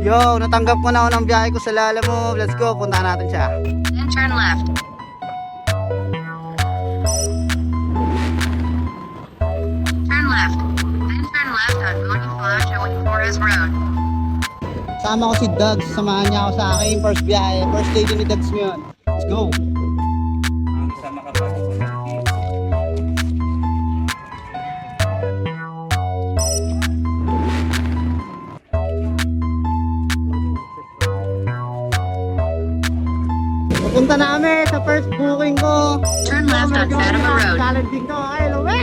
Yo, natanggap ko na ako ng biyahe ko sa Lala Move. Let's go, punta natin siya. Then turn left. Turn left. Then turn left on Bonifacio and Flores Road. Sama ko si Doug, samahan niya ako sa aking first biyahe. First day din ni Doug ngayon. Let's go. Ang isa makapasok Pupunta na kami sa first booking ko. Turn left on Fatima Road. Challenging ko. Ay, luwi!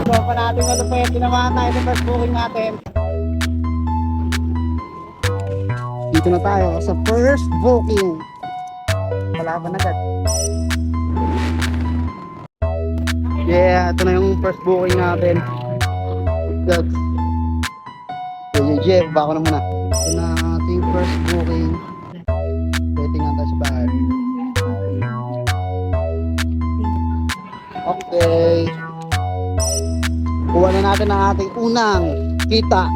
So, pa natin ano pa yung ginawa tayo sa first booking natin. Dito na tayo sa first booking. Kalaban agad. Yeah, ito na yung first booking natin. Good. Yeah, yeah. Bako na muna. Ito na ating first booking. Waiting lang tayo sa bahay. Okay. Kuha na natin ang ating unang kita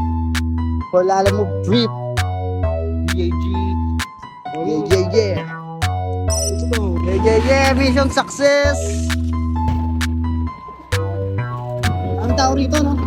for Lala Move trip. BAG. Yeah, yeah, yeah. Yeah, yeah, yeah. Mission success. Ang tao rito, no?